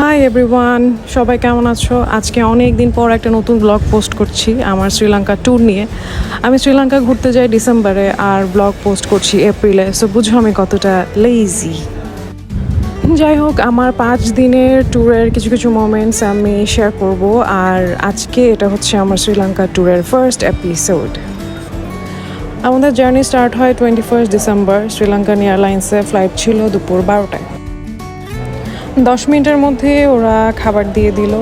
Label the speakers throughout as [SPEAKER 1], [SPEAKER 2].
[SPEAKER 1] Hi everyone সবাই কেমন আছো? আজকে অনেক দিন পর একটা নতুন ব্লগ পোস্ট করছি আমার শ্রীলঙ্কা ট্যুর নিয়ে। আমি শ্রীলঙ্কা ঘুরতে যাই ডিসেম্বরে আর ব্লগ পোস্ট করছি এপ্রিলে সো বুঝো আমি কতটা লেইজি যাই হোক, আমার পাঁচ দিনের ট্যুরের কিছু কিছু মোমেন্টস আমি শেয়ার করব আর আজকে এটা হচ্ছে আমার শ্রীলঙ্কা ট্যুরের ফার্স্ট এপিসোড আমাদের জার্নি স্টার্ট হয় টোয়েন্টি ফার্স্ট ডিসেম্বর শ্রীলঙ্কান এয়ারলাইন্সে ফ্লাইট ছিল দুপুর বারোটায়। দশ মিনিটের মধ্যে ওরা খাবার দিয়ে দিল।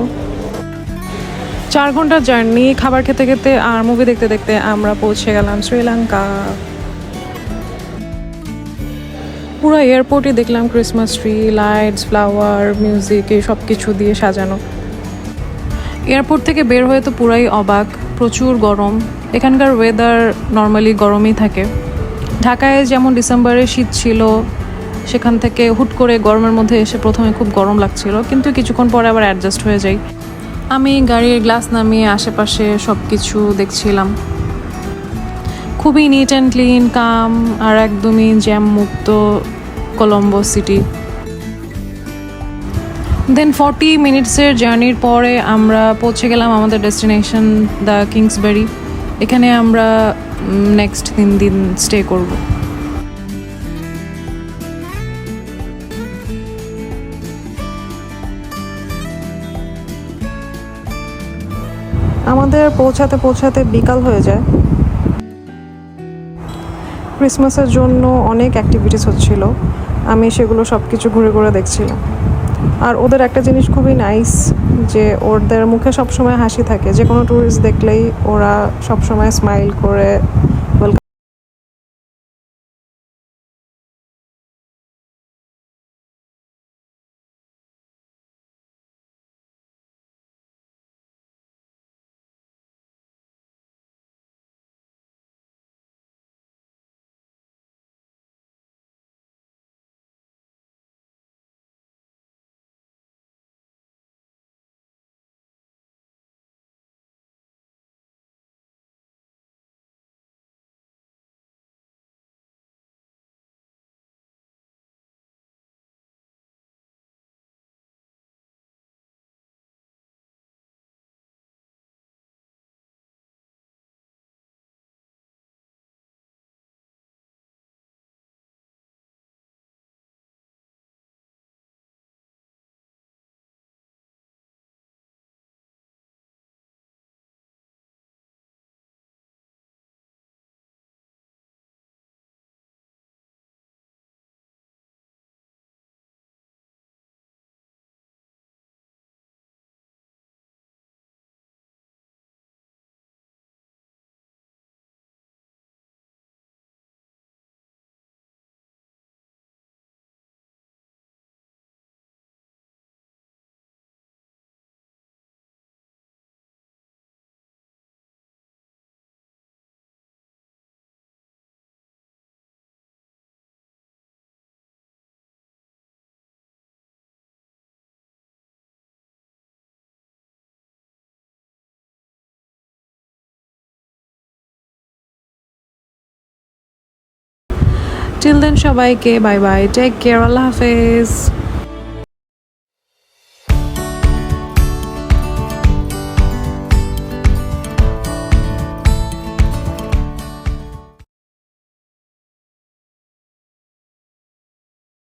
[SPEAKER 1] চার ঘণ্টার জার্নি, খাবার খেতে খেতে আর মুভি দেখতে দেখতে আমরা পৌঁছে গেলাম শ্রীলঙ্কা। পুরো এয়ারপোর্টে দেখলাম Christmas tree lights flower music এই সব কিছু দিয়ে সাজানো। এয়ারপোর্ট থেকে বের হয়ে তো পুরাই অবাক, প্রচুর গরম। এখানকার ওয়েদার নর্মালি গরমই থাকে। ঢাকায় যেমন ডিসেম্বরে শীত ছিল সেখান থেকে হুট করে গরমের মধ্যে এসে প্রথমে খুব গরম লাগছিল, কিন্তু কিছুক্ষণ পরে আবার অ্যাডজাস্ট হয়ে যাই। আমি গাড়ির গ্লাস নামিয়ে আশেপাশে সব কিছু দেখছিলাম। খুবই নিট অ্যান্ড ক্লিন কাম আর একদমই জ্যাম মুক্ত কলম্বো সিটি দেন ফর্টি মিনিটসের জার্নির পরে আমরা পৌঁছে গেলাম আমাদের ডেস্টিনেশন দ্য কিংসবেরি এখানে আমরা নেক্সট তিন দিন স্টে করব। আমাদের পৌঁছাতে পৌঁছাতে বিকাল হয়ে যায়। ক্রিসমাসের জন্য অনেক অ্যাক্টিভিটিস হচ্ছিল। আমি সেগুলো সব কিছু ঘুরে ঘুরে দেখছিলাম। আর ওদের একটা জিনিস খুবই নাইস যে ওদের মুখে সবসময় হাসি থাকে। যে কোনো ট্যুরিস্ট দেখলেই ওরা সবসময় স্মাইল করে টিল দেন সবাইকে বাই বাই টেক কেয়ার আল্লাহ হাফেজ